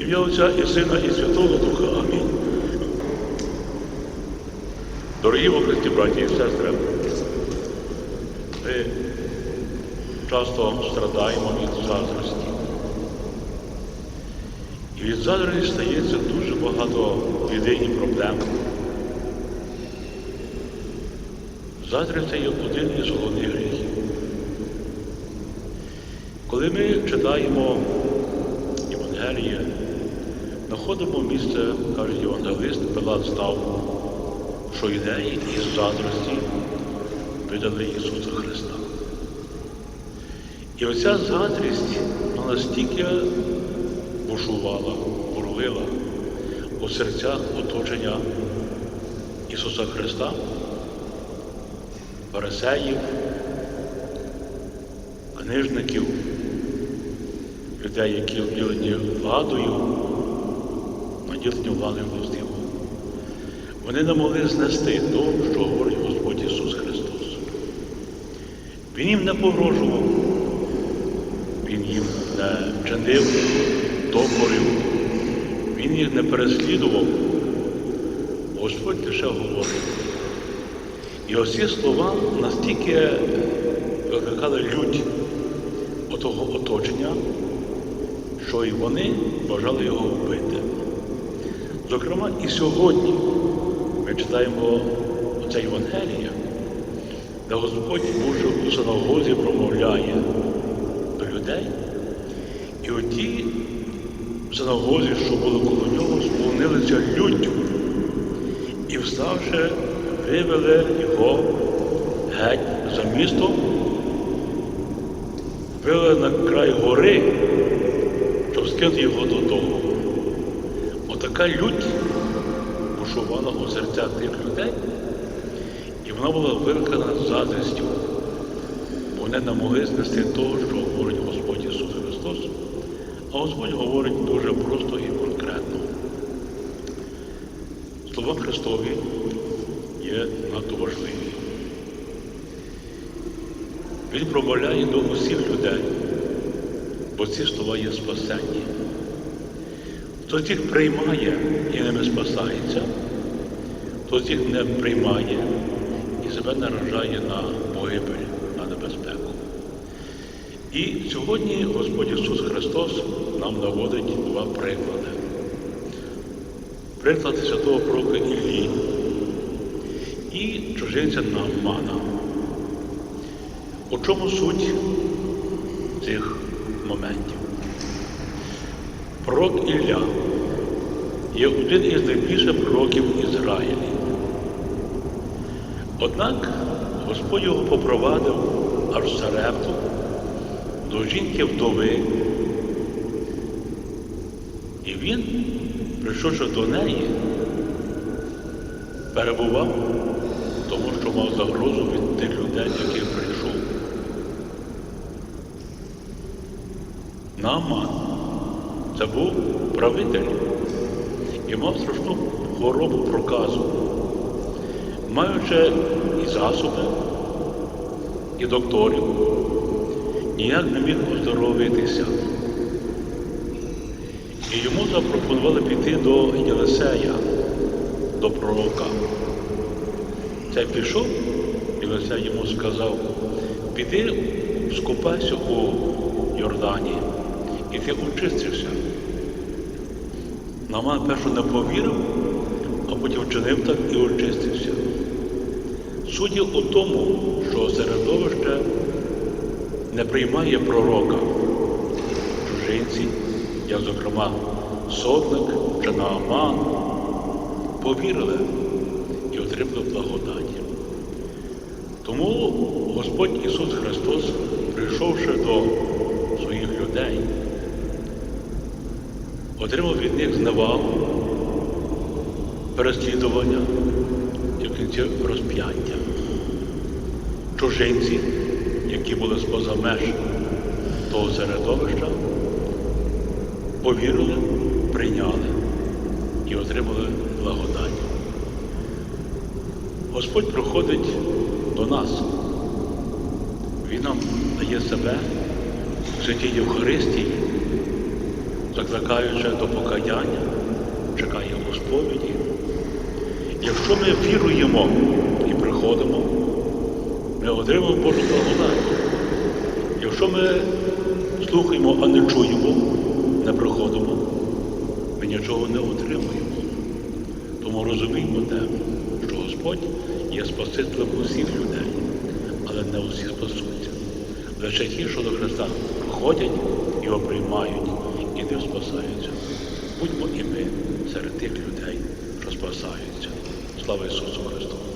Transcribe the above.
Ім'я Отця і Сина, і Святого Духа. Амінь. Дорогі во Христі, браті і сестри, ми часто страдаємо від заздрості. І від заздрості стається дуже багато біди і проблем. Заздрість є один із головних гріхів. Коли ми читаємо Євангеліє, знаходимо місце, каже євангелист, Пилат став, що ідеї із заздрості видали Ісуса Христа. І оця заздрість вона настільки бушувала, бурлила у серцях оточення Ісуса Христа, фарисеїв, книжників, людей, які обділені владою, наділені владою властиву. Вони не могли знести того, що говорить Господь Ісус Христос. Він їм не погрожував, Він їм не чинив докорів, Він їх не переслідував. Господь лише говорить. І оці слова настільки викликали лють отого оточення, що і вони бажали його вбити. Зокрема, і сьогодні ми читаємо оце Євангеліє, де Господь Боже у синагозі промовляє до людей, і оті в синагозі, що були коло нього, сповнилися люттю і, вставши, вивели його геть за місто, вивели на край гори, щоб скинути його додому. Отака лють бушувала у серцях тих людей, і вона була викликана заздрістю. Вони не могли знести того, що говорить Господь Ісус Христос, а Господь говорить дуже просто і конкретно. Слова Христові є надто важливі. Він промовляє до усіх людей, бо ці слова є спасенні. Хто з їх приймає і ними спасається, хто з їх не приймає і себе наражає на погибель, на небезпеку. І сьогодні Господь Ісус Христос нам наводить два приклади. Приклад святого пророка Іллі і чужинця Наамана. У чому суть цих моментів? Пророк Ілля є один із найбільших пророків Ізраїлі. Однак Господь його попровадив аж Сарепту до жінки вдови, і він, прийшовши до неї, перебував, тому що мав загрозу від тих людей, яких прийшов. Нааман це був правитель і мав страшну хворобу проказу, маючи і засоби, і докторів, ніяк не міг оздоровитися. І йому запропонували піти до Єлисея, до пророка. Цей пішов, Єлисей йому сказав, піди скупайся у Йордані, і ти очистишся. Наман першу не повірив, а потім вчинив так і очистився. Суть у тому, що середовище не приймає пророка. Чужинці, як, зокрема, сотник чи Нааман, повірили і отримали благодаті. Тому Господь Ісус Христос, прийшовши до своїх людей, отримав від них зневагу, переслідування і в кінці розп'яття. Чужинці, які були споза меж того середовища, повірили, прийняли і отримали благодать. Господь приходить до нас. Він нам дає себе в святій Євхаристії, закликаючи до покаяння, чекає у сповіді. Якщо ми віруємо і приходимо, ми отримаємо Божу благодать. Якщо ми слухаємо, а не чуємо, не приходимо, ми нічого не отримуємо. Тому розуміємо те, що Господь є Спасителем усіх людей, але не усі спасуться. Лише ті, що до Христа приходять, його приймають не спасаються. Будьмо і ми серед тих людей, що спасаються. Слава Ісусу Христу!